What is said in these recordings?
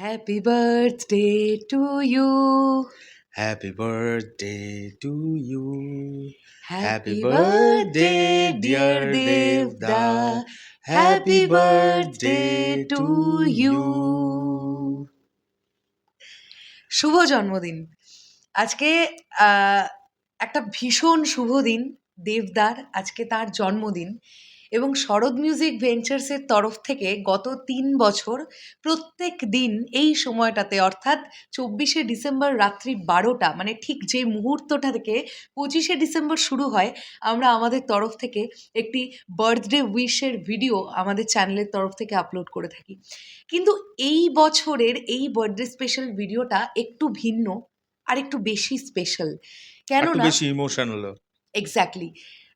Happy birthday to you. Happy birthday to you. Happy birthday, dear Devda. Happy birthday to you. শুভ জন্মদিন আজকে একটা ভীষণ শুভ দিন দেবদার আজকে তার জন্মদিন এবং শরৎ মিউজিক ভেঞ্চার্সের তরফ থেকে গত তিন বছর প্রত্যেক দিন এই সময়টাতে অর্থাৎ চব্বিশে ডিসেম্বর রাত্রি বারোটা মানে ঠিক যে মুহূর্তটা থেকে পঁচিশে ডিসেম্বর শুরু হয় আমরা আমাদের তরফ থেকে একটি বার্থডে উইশের ভিডিও আমাদের চ্যানেলের তরফ থেকে আপলোড করে থাকি। কিন্তু এই বছরের এই বার্থডে স্পেশাল ভিডিওটা একটু ভিন্ন আর একটু বেশি স্পেশাল। কেননা বেশি ইমোশনাল এক্স্যাক্টলি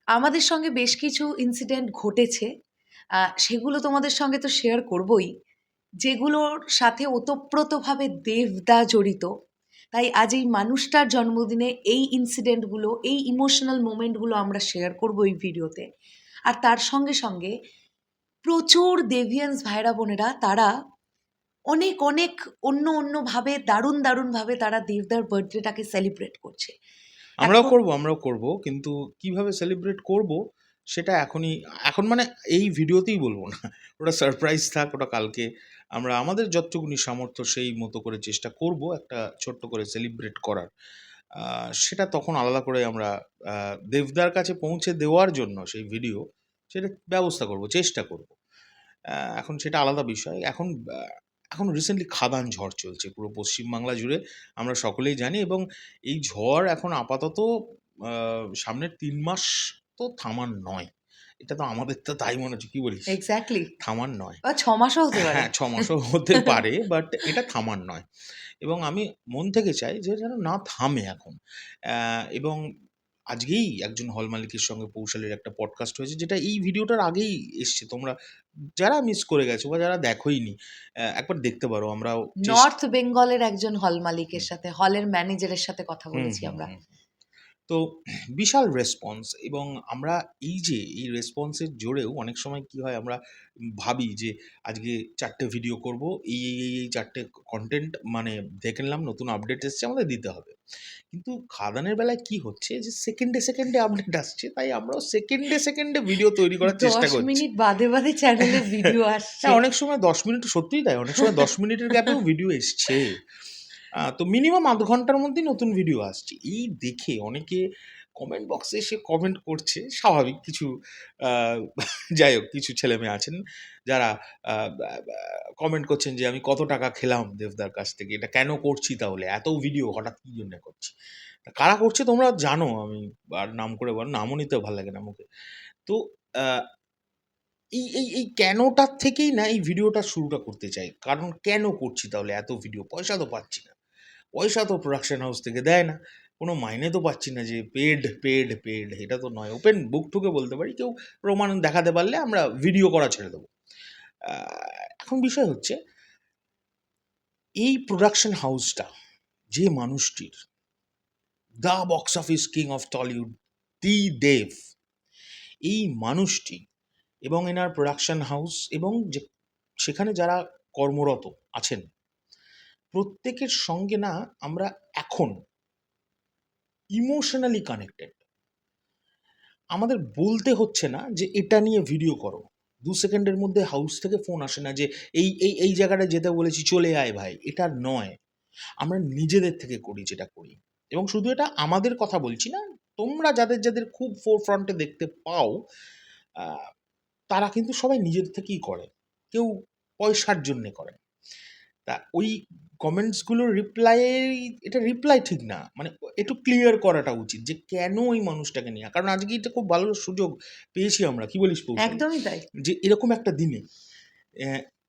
আমাদের সঙ্গে বেশ কিছু ইনসিডেন্ট ঘটেছে। সেগুলো তোমাদের সঙ্গে তো শেয়ার করবই। যেগুলোর সাথে ওতপ্রোতভাবে দেবদা জড়িত। তাই আজ এই মানুষটার জন্মদিনে এই ইনসিডেন্টগুলো এই ইমোশনাল মোমেন্টগুলো আমরা শেয়ার করব এই ভিডিওতে। আর তার সঙ্গে সঙ্গে প্রচুর দেভিয়ান্স ভাইরা বোনেরা, তারা অনেক অনেক অন্য অন্যভাবে, দারুণ দারুণভাবে তারা দেবদার বার্থডেটাকে সেলিব্রেট করছে। আমরাও করব আমরাও করব। কিন্তু কীভাবে সেলিব্রেট করব, সেটা এখনই, এখন মানে এই ভিডিওতেই বলব না। ওটা সারপ্রাইজ থাক, ওটা কালকে আমরা আমাদের যতটুকুনি সামর্থ্য সেই মতো করে চেষ্টা করব একটা ছোট্ট করে সেলিব্রেট করার। সেটা তখন আলাদা করে আমরা দেবদার কাছে পৌঁছে দেওয়ার জন্য সেই ভিডিও সেটা ব্যবস্থা করব, চেষ্টা করব। এখন সেটা আলাদা বিষয়। এখন এখন রিসেন্টলি খাদান ঝড় চলছে পুরো পশ্চিমবাংলা জুড়ে আমরা সকলেই জানি এবং এই ঝড় এখন আপাতত সামনের তিন মাস তো থামার নয়। এটা তো আমাদের তো তাই মনে হচ্ছে কি বলিস? এক্স্যাক্টলি থামার নয়। বা ছ মাসও হতে পারে। হ্যাঁ ছ মাসও হতে পারে বাট এটা থামার নয়। এবং আমি মন থেকে চাই যে যেন না থামে এখন। এবং আজকেই একজন হল মালিকের সঙ্গে পৌশালের একটা পডকাস্ট হয়েছে যেটা এই ভিডিওটার আগেই এসছে। তোমরা যারা মিস করে গেছো বা যারা দেখোইনি একবার দেখতে পারো। আমরা নর্থ বেঙ্গলের একজন হল মালিকের সাথে হলের ম্যানেজারের সাথে কথা বলেছি আমরা। তো বিশাল রেসপন্স এবং আমরা এই যে এই রেসপন্সের জোরেও অনেক সময় কি হয় আমরা ভাবি যে আজকে চারটে ভিডিও করব এই এই এই এই চারটে কন্টেন্ট মানে দেখে নিলাম নতুন আপডেট এসছে আমাদের দিতে হবে। কিন্তু খাদানের বেলায় কি হচ্ছে যে সেকেন্ডে সেকেন্ডে আপডেট আসছে তাই আমরাও সেকেন্ডে সেকেন্ডে ভিডিও তৈরি করার চেষ্টা করছি। মিনিট বাদে বাদে চ্যানেলে ভিডিও আসছে। অনেক সময় দশ মিনিট সত্যিই তাই অনেক সময় দশ মিনিটের গ্যাপেও ভিডিও এসছে। তো মিনিমাম আধ ঘণ্টার মধ্যেই নতুন ভিডিও আসছে। এই দেখে অনেকে কমেন্ট বক্সে এসে কমেন্ট করছে, স্বাভাবিক কিছু যাই হোক, কিছু ছেলে মেয়ে আছেন যারা কমেন্ট করছেন যে, আমি কত টাকা খেলাম দেবদার কাছ থেকে? এটা কেন করছি তাহলে? এত ভিডিও হঠাৎ কী জন্য করছি? কারা করছে তোমরা জানো, আমি আর নাম করে বল, নামও নিতে ভালো লাগে না মুখে। তো এই এই এই কেনটার থেকেই না এই ভিডিওটা শুরুটা করতে চাই। কারণ কেন করছি তাহলে? এত ভিডিও পয়সা তো পাচ্ছি না। পয়সা তো প্রোডাকশন হাউস থেকে দেয় না। কোনো মাইনে তো পাচ্ছি না যে পেড পেড পেড এটা তো নয়। ওপেন বুক ঠুকে বলতে পারি, কেউ প্রমাণ দেখাতে পারলে আমরা ভিডিও করা ছেড়ে দেবো। এখন বিষয় হচ্ছে, এই প্রোডাকশন হাউসটা যে মানুষটির the box office king of Tollywood the Dev এই মানুষটি এবং এনার প্রোডাকশন হাউস এবং যে, সেখানে যারা কর্মরত আছেন প্রত্যেকের সঙ্গে না আমরা এখন ইমোশনালি কানেক্টেড আমাদের বলতে হচ্ছে না যে এটা নিয়ে ভিডিও করো। দু সেকেন্ডের মধ্যে হাউস থেকে ফোন আসে না যে এই এই এই জায়গাটা যেতে বলেছি, চলে আয় ভাই। এটা নয়। আমরা নিজেদের থেকে করি যেটা করি। এবং শুধু এটা আমাদের কথা বলছি না, তোমরা যাদের যাদের খুব ফোর ফ্রন্টে দেখতে পাও তারা কিন্তু সবাই নিজের থেকেই করে। কেউ পয়সার জন্যে করে। তা ওই কমেন্টসগুলোর রিপ্লাই এটা রিপ্লাই ঠিক না। মানে একটু ক্লিয়ার করাটা উচিত যে কেন ওই মানুষটাকে নিয়ে। কারণ আজকে এটা খুব ভালো সুযোগ পেয়েছি আমরা। কি বলিস একদমই তাই। যে এরকম একটা দিনে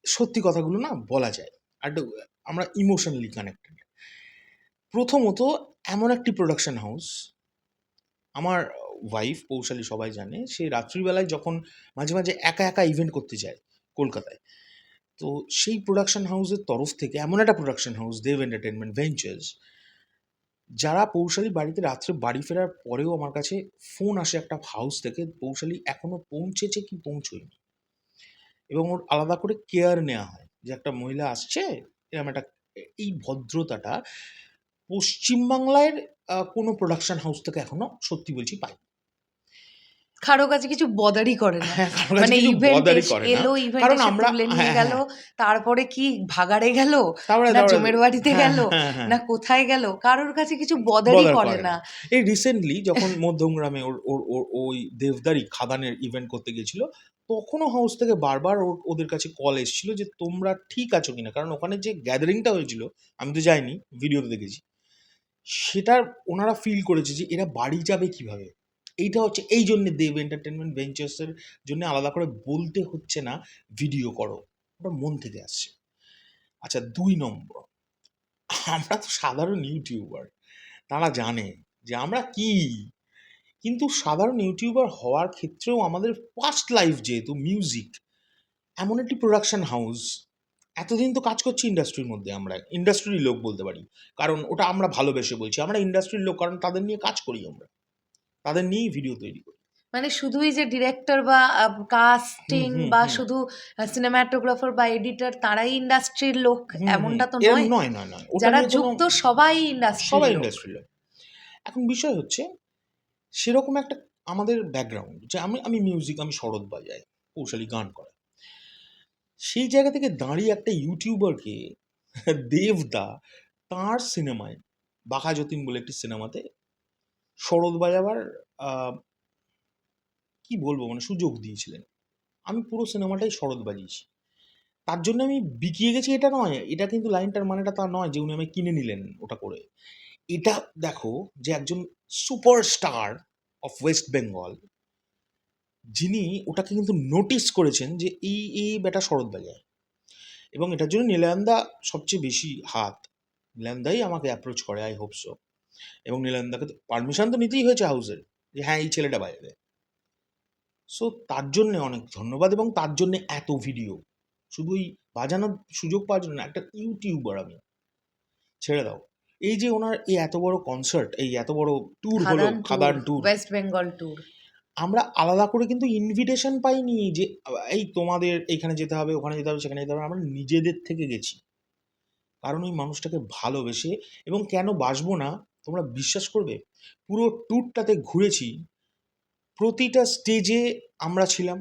সত্যি কথাগুলো না বলা যায়। আর আমরা ইমোশনালি কানেক্টেড প্রথমত এমন একটি প্রোডাকশন হাউস আমার ওয়াইফ পৌশালী সবাই জানে সে রাত্রিবেলায় যখন মাঝে মাঝে একা একা ইভেন্ট করতে যায় কলকাতায় তো সেই প্রোডাকশন হাউসের তরফ থেকে, এমন একটা production house Dev entertainment ventures যারা পৌশালী বাড়িতে রাত্রে বাড়ি ফেরার পরেও আমার কাছে ফোন আসে একটা হাউস থেকে, পৌশালী এখনও পৌঁছেছে কি পৌঁছয়নি। এবং ওর আলাদা করে কেয়ার নেওয়া হয়, যে একটা মহিলা আসছে এরকম একটা, এই ভদ্রতাটা পশ্চিমবাংলার কোনো প্রোডাকশন হাউস থেকে এখনও সত্যি বলছি পাই কারও কাছে কিছু বদারই করে না। হ্যাঁ মানে ইভেন্ট করে না। এলো ইভেন্ট কারণ আমরা- নিয়ে হ্যাঁ, গেল হ্যাঁ। তারপরে কি ভাগাড়ে গেল না জমের বাড়িতে গেল। না কোথায় গেল কারোর কাছে কিছু বদার করে না। এই রিসেন্টলি যখন মধ্যমগ্রামে ওর ওর ওই দেবদারি খাদানের ইভেন্ট করতে গেছিল তখনও হাউস থেকে বারবার ওদের কাছে কল এসেছিল যে তোমরা ঠিক আছো কিনা? কারণ ওখানে যে গ্যাদারিংটা হয়েছিল আমি তো যাইনি ভিডিওতে দেখেছি সেটার ওনারা ফিল করেছে যে এরা বাড়ি যাবে কীভাবে? এইটা হচ্ছে এই জন্য দেব এন্টারটেনমেন্ট ভেঞ্চার্সের জন্য আলাদা করে বলতে হচ্ছে না ভিডিও করো। ওটা মন থেকে আসছে। আচ্ছা দুই নম্বর। আমরা তো সাধারণ ইউটিউবার, তারা জানে যে আমরা কি? কিন্তু সাধারণ ইউটিউবার হওয়ার ক্ষেত্রেও আমাদের ফার্স্ট লাইফ যেহেতু মিউজিক এমন একটি প্রোডাকশন হাউস এতদিন তো কাজ করছি ইন্ডাস্ট্রির মধ্যে আমরা ইন্ডাস্ট্রির লোক বলতে পারি। কারণ ওটা আমরা ভালোবেসে বলছি, আমরা ইন্ডাস্ট্রির লোক, কারণ তাদের নিয়ে কাজ করি আমরা। তাদের নিয়েই ভিডিও তৈরি করি। মানে শুধুই যে ডিরেক্টর বা কাস্টিং বা শুধু সিনেমাটোগ্রাফার বা এডিটর তারাই ইন্ডাস্ট্রির লোক এমনটা তো নয়। নয় নয় নয়। যারা যুক্ত সবাই ইন্ডাস্ট্রি সবাই ইন্ডাস্ট্রি লোক। এখন বিষয় হচ্ছে সেরকম একটা আমাদের ব্যাকগ্রাউন্ড যে আমি আমি মিউজিক আমি শরৎ বাজাই কৌশলী গান করে সেই জায়গা থেকে দাঁড়িয়ে একটা ইউটিউবারকে দেবদা তার সিনেমায় বাঘা যতীন বলে একটি সিনেমাতে শরৎ বাজাবার কি বলব মানে সুযোগ দিয়েছিলেন। আমি পুরো সিনেমাটাই শরৎ বাজিয়েছি। তার জন্য আমি বিকিয়ে গেছি এটা নয়, এটা কিন্তু লাইনটার মানেটা তা নয় যে উনি আমি কিনে নিলেন ওটা করে। এটা দেখো যে একজন সুপারস্টার অফ ওয়েস্ট বেঙ্গল, যিনি ওটাকে কিন্তু নোটিস করেছেন যে এই এই বেটা শরৎ বাজায়। এবং এটার জন্য নীলায়ন্দা সবচেয়ে বেশি হাত। নীলায়ন্দাই আমাকে অ্যাপ্রোচ করে আই হোপ সো এবং নীলায়ন্দাকে পারমিশন তো নিতেই হয়েছে হাউসের যে হ্যাঁ এই ছেলেটা বাজাবে সো তার জন্যে অনেক ধন্যবাদ এবং তার জন্যে এত ভিডিও শুধু এই বাজানোর সুযোগ পাওয়ার জন্য একটা ইউটিউবার আমি। ছেড়ে দাও। এই যে ওনার এই এত বড় কনসার্ট এই এত বড় ট্যুর হলো Khadaan tour West Bengal tour আমরা আলাদা করে কিন্তু ইনভিটেশন পাইনি যে এই তোমাদের এইখানে যেতে হবে ওখানে যেতে হবে সেখানে যেতে হবে আমরা নিজেদের থেকে গেছি। কারণ ওই মানুষটাকে ভালোবেসে এবং কেন বাসবো না তোমরা বিশ্বাস করবে? পুরো ট্যুরটাতে ঘুরেছি। প্রতিটা স্টেজে আমরা ছিলাম।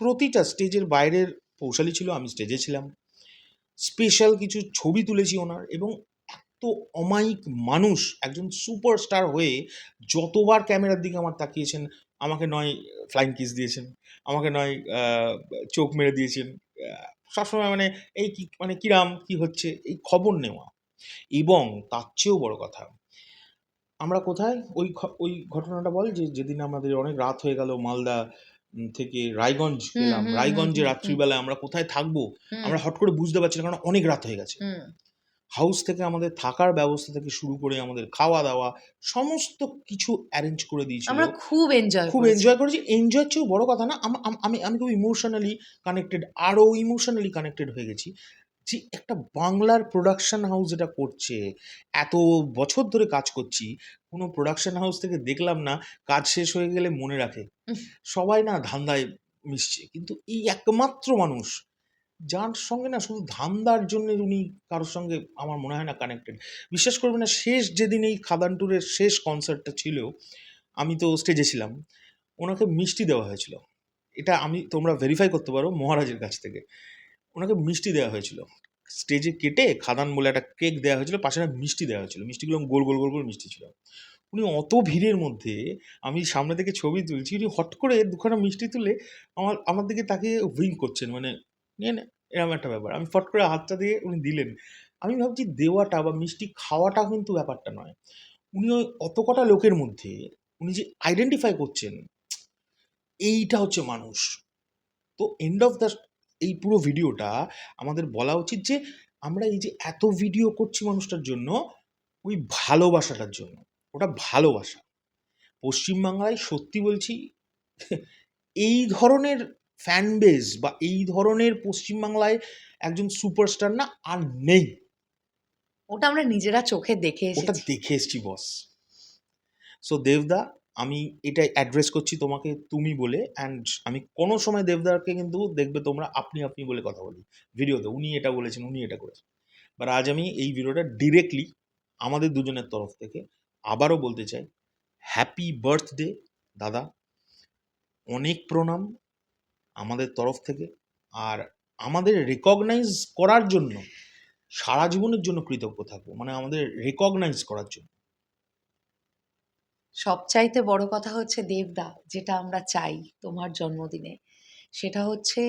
প্রতিটা স্টেজের বাইরের পৌশালি ছিল, আমি স্টেজে ছিলাম। স্পেশাল কিছু ছবি তুলেছি ওনার এবং এত অমায়িক মানুষ, একজন সুপারস্টার হয়ে যতবার ক্যামেরার দিকে আমার তাকিয়েছেন, আমাকে নয় ফ্লাইং কিস দিয়েছেন, আমাকে নয় চোখ মেরে দিয়েছেন সবসময় মানে এই কি মানে কিরাম, কি হচ্ছে? এই খবর নেওয়া। এবং তার চেয়েও বড় কথা আমরা কোথায়? ওই ওই ঘটনাটা বল যে যেদিন আমাদের অনেক রাত হয়ে গেল মালদা থেকে রায়গঞ্জ গেলাম। রায়গঞ্জে রাত্রিবেলায় আমরা কোথায় থাকব? আমরা হট করে বুঝতে পারছি না কারণ অনেক রাত হয়ে গেছে। হাউস থেকে আমাদের থাকার ব্যবস্থা থেকে শুরু করে আমাদের খাওয়া দাওয়া সমস্ত কিছু অ্যারেঞ্জ করে দিয়েছি আমরা খুব এনজয় খুব এনজয় করেছি। এনজয় চেয়েও বড় কথা না আম- আম- আমি আমি খুব ইমোশনালি কানেক্টেড আরও ইমোশনালি কানেক্টেড হয়ে গেছি। যে একটা বাংলার প্রোডাকশন হাউস যেটা করছে এত বছর ধরে কাজ করছি কোনো প্রোডাকশন হাউস থেকে দেখলাম না কাজ শেষ হয়ে গেলে মনে রাখে। সবাই না ধান্দায় মিশছে। কিন্তু এই একমাত্র মানুষ যার সঙ্গে না শুধু ধান্দার জন্য উনি কারোর সঙ্গে আমার মনে হয় না কানেক্টেড বিশ্বাস করবে না শেষ যেদিন এই খাদান ট্যুরের শেষ কনসার্টটা ছিল আমি তো স্টেজে ছিলাম ওনাকে মিষ্টি দেওয়া হয়েছিল। এটা আমি তোমরা ভেরিফাই করতে পারো মহারাজের কাছ থেকে। ওনাকে মিষ্টি দেওয়া হয়েছিল। স্টেজে কেটে খাদান বলে একটা কেক দেওয়া হয়েছিল, পাশে একটা মিষ্টি দেওয়া হয়েছিল। মিষ্টিগুলো গোল গোল গোল গোল মিষ্টি ছিল। উনি অত ভিড়ের মধ্যে আমি সামনে থেকে ছবি তুলছি, উনি হট করে দুখানা মিষ্টি তুলে আমার আমার দিকে তাকে উইং করছেন। মানে নিয়ে এরকম একটা ব্যাপার। আমি ফট করে হাতটা দিয়ে উনি দিলেন। আমি ভাবছি দেওয়াটা বা মিষ্টি খাওয়াটা কিন্তু ব্যাপারটা নয়। উনি ওই অত কটা লোকের মধ্যে উনি যে আইডেন্টিফাই করছেন, এইটা হচ্ছে মানুষ। তো এন্ড অফ দ্য এই পুরো ভিডিওটা আমাদের বলা উচিত যে আমরা এই যে এত ভিডিও করছি মানুষটার জন্য ওই ভালোবাসাটার জন্য ওটা ভালোবাসা। পশ্চিমবাংলায় সত্যি বলছি এই ধরনের ফ্যান বেজ বা এই ধরনের পশ্চিমবাংলায় একজন সুপারস্টার না আর নেই। ওটা আমরা নিজেরা চোখে দেখে ওটা দেখে এসছি বস সো দেবদা আমি এটা অ্যাড্রেস করছি তোমাকে তুমি বলে অ্যান্ড আমি কোনো সময় দেবদারকে কিন্তু দেখবে তোমরা আপনি আপনি বলে কথা বলি। ভিডিওতে উনি এটা বলেছেন, উনি এটা করেছেন। বাট আজ আমি এই ভিডিওটা ডিরেক্টলি আমাদের দুজনের তরফ থেকে আবারও বলতে চাই হ্যাপি বার্থডে দাদা। অনেক প্রণাম আমাদের তরফ থেকে। আর আমাদের রেকগনাইজ করার জন্য সারা জীবনের জন্য কৃতজ্ঞ থাকব। মানে আমাদের রেকগনাইজ করার জন্য। সবচাইতে বড় কথা হচ্ছে দেবদা, যেটা আমরা চাই তোমার জন্মদিনে। সেটা হচ্ছে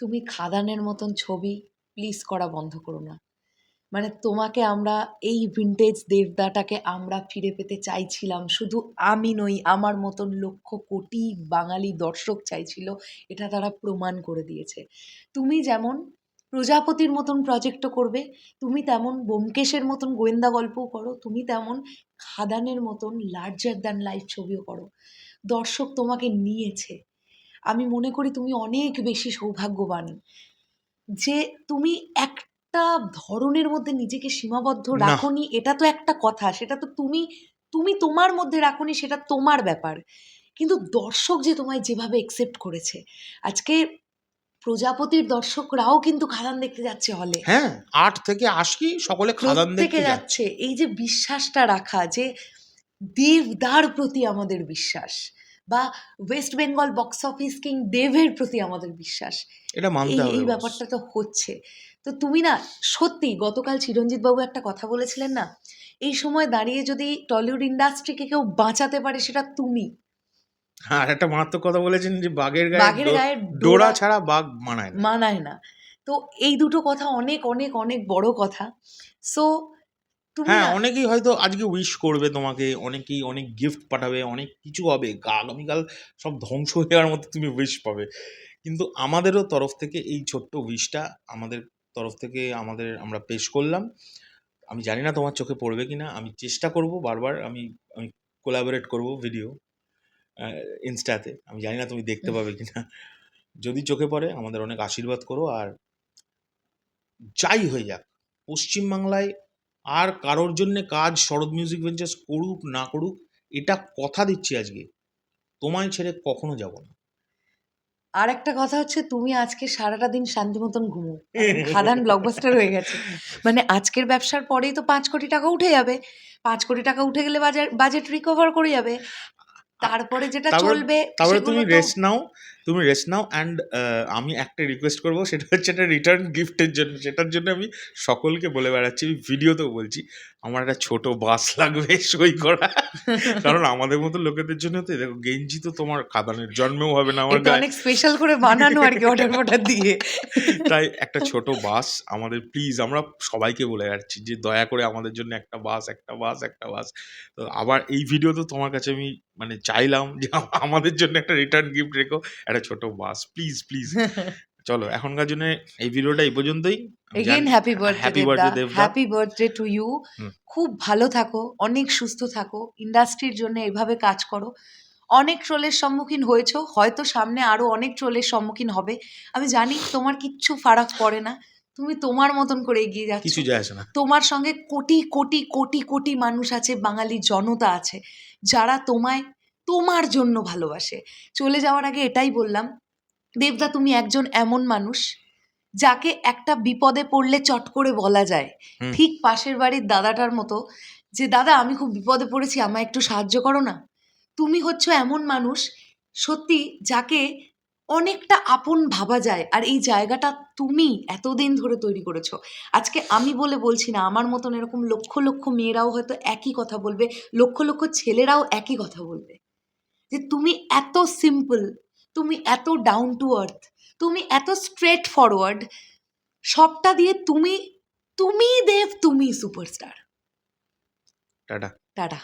তুমি খাদানের মতন ছবি প্লিজ করা বন্ধ করো না। মানে তোমাকে আমরা এই ভিন্টেজ দেবদাটাকে আমরা ফিরে পেতে চাইছিলাম। শুধু আমি নই, আমার মতন লক্ষ কোটি বাঙালি দর্শক চাইছিল, এটা তারা প্রমাণ করে দিয়েছে। তুমি যেমন প্রজাপতির মতন প্রজেক্টও করবে। তুমি তেমন ব্যোমকেশের মতন গোয়েন্দা গল্পও করো তুমি তেমন খাদানের মতন লার্জার দ্যান লাইফ ছবিও করো দর্শক তোমাকে নিয়েছে। আমি মনে করি তুমি অনেক বেশি সৌভাগ্যবান। যে তুমি একটা ধরনের মধ্যে নিজেকে সীমাবদ্ধ। রাখনি এটা তো একটা কথা। সেটা তো তুমি তুমি তোমার মধ্যে রাখনি সেটা তোমার ব্যাপার। কিন্তু দর্শক যে তোমায় যেভাবে একসেপ্ট করেছে আজকে প্রজাপতির দর্শকরাও কিন্তু খাদান দেখতে যাচ্ছে হলে হ্যাঁ আট থেকে আশি সকলে খাদান দেখতে যাচ্ছে। এই যে বিশ্বাসটা রাখা যে দেবদার প্রতি আমাদের বিশ্বাস বা West Bengal box office king দেবের প্রতি আমাদের বিশ্বাস এটা মানতে হবে এই ব্যাপারটা তো হচ্ছে। তো তুমি না সত্যি গতকাল চিরঞ্জিত বাবু একটা কথা বলেছিলেন না? এই সময় দাঁড়িয়ে যদি টলিউড ইন্ডাস্ট্রিকে কেউ বাঁচাতে পারে সেটা তুমি। আর একটা মারাত্মক কথা বলেছেন যে বাঘের গায়ে বাঘের গায়ে ডোরা ছাড়া বাঘ মানায় না। মানায় না। তো এই দুটো কথা অনেক অনেক অনেক বড় কথা। সো হ্যাঁ অনেকেই হয়তো আজকে উইশ করবে তোমাকে অনেকেই অনেক গিফট পাঠাবে অনেক কিছু হবে আগামীকাল সব ধ্বংস হয়ে যাওয়ার মতো তুমি উইশ পাবে। কিন্তু আমাদেরও তরফ থেকে এই ছোট্ট উইশটা আমাদের তরফ থেকে আমাদের আমরা পেশ করলাম। আমি জানি না তোমার চোখে পড়বে কিনা। আমি চেষ্টা করব বারবার আমি আমি কোলাবোরেট করব ভিডিও ইনস্টাতে আমি জানি না তুমি দেখতে পাবে কিনা। যদি চোখে পড়ে আমাদের অনেক আশীর্বাদ করো আর যাই হয়ে যাক পশ্চিমবাংলায় আর কারোর জন্য কাজ শরৎ মিউজিক ভেঞ্চার্স করুক না করুক এটা কথা দিচ্ছি আজকে। তোমায় ছেড়ে কখনো যাব না। আর একটা কথা হচ্ছে তুমি আজকে সারাটা দিন শান্তি মতন ঘুমো। খাদান ব্লকবাস্টার হয়ে গেছে। মানে আজকের ব্যবসার পরেই তো পাঁচ কোটি টাকা উঠে যাবে। পাঁচ কোটি টাকা উঠে গেলে বাজার বাজেট রিকভার করে যাবে। তারপরে যেটা চলবে তারপরে তুমি রেস্ট নাও তুমি রেস্ট নাও অ্যান্ড আমি একটা রিকোয়েস্ট করব সেটা হচ্ছে একটা রিটার্ন গিফটের জন্য। সেটার জন্য আমি সকলকে বলে বেড়াচ্ছি আমি ভিডিওতেও বলছি। আমার একটা ছোট বাস লাগবে সই করা। কারণ আমাদের মতো লোকেদের জন্য তো দেখো গেঞ্জি তো তোমার খাদানের জন্মেও হবে না আমার অনেক স্পেশাল করে বানানো আর কি অর্ডার ফর্ডার দিয়ে। তাই একটা ছোট বাস আমাদের প্লিজ আমরা সবাইকে বলে যাচ্ছি যে দয়া করে আমাদের জন্য একটা বাস একটা বাস একটা বাস। তো আবার এই ভিডিও তো তোমার কাছে আমি মানে চাইলাম যে আমাদের জন্য একটা রিটার্ন গিফট রেখো। একটা ছোট বাস প্লিজ প্লিজ চলো এখনকার জন্য এই ভিডিওটা এই পর্যন্তই। Again happy birthday birthday, Debda. Happy birthday to you খুব ভালো থাকো অনেক সুস্থ থাকো। ইন্ডাস্ট্রির জন্য এভাবে কাজ করো। অনেক ট্রোলের সম্মুখীন হয়েছো হয়তো সামনে আরও অনেক ট্রোলের সম্মুখীন হবে। আমি জানি তোমার কিচ্ছু ফারাক পড়ে না। তুমি তোমার মতন করে এগিয়ে যাচ্ছ। কিছু যায় আসে না। তোমার সঙ্গে কোটি কোটি কোটি কোটি মানুষ আছে বাঙালি জনতা আছে যারা তোমায় তোমার জন্য ভালোবাসে। চলে যাওয়ার আগে এটাই বললাম দেবদা তুমি একজন এমন মানুষ যাকে একটা বিপদে পড়লে চট করে বলা যায়। ঠিক পাশের বাড়ির দাদাটার মতো যে দাদা আমি খুব বিপদে পড়েছি আমায় একটু সাহায্য করো না। তুমি হচ্ছ এমন মানুষ সত্যি যাকে অনেকটা আপন ভাবা যায়। আর এই জায়গাটা তুমি এতদিন ধরে তৈরি করেছ। আজকে আমি বলে বলছি না আমার মতন এরকম লক্ষ লক্ষ মেয়েরাও হয়তো একই কথা বলবে লক্ষ লক্ষ ছেলেরাও একই কথা বলবে। যে তুমি এত সিম্পল তুমি এত ডাউন টু আর্থ তুমি এত স্ট্রেট ফরওয়ার্ড সবটা দিয়ে তুমি তুমি দেব তুমি সুপারস্টার টাটা। টাটা।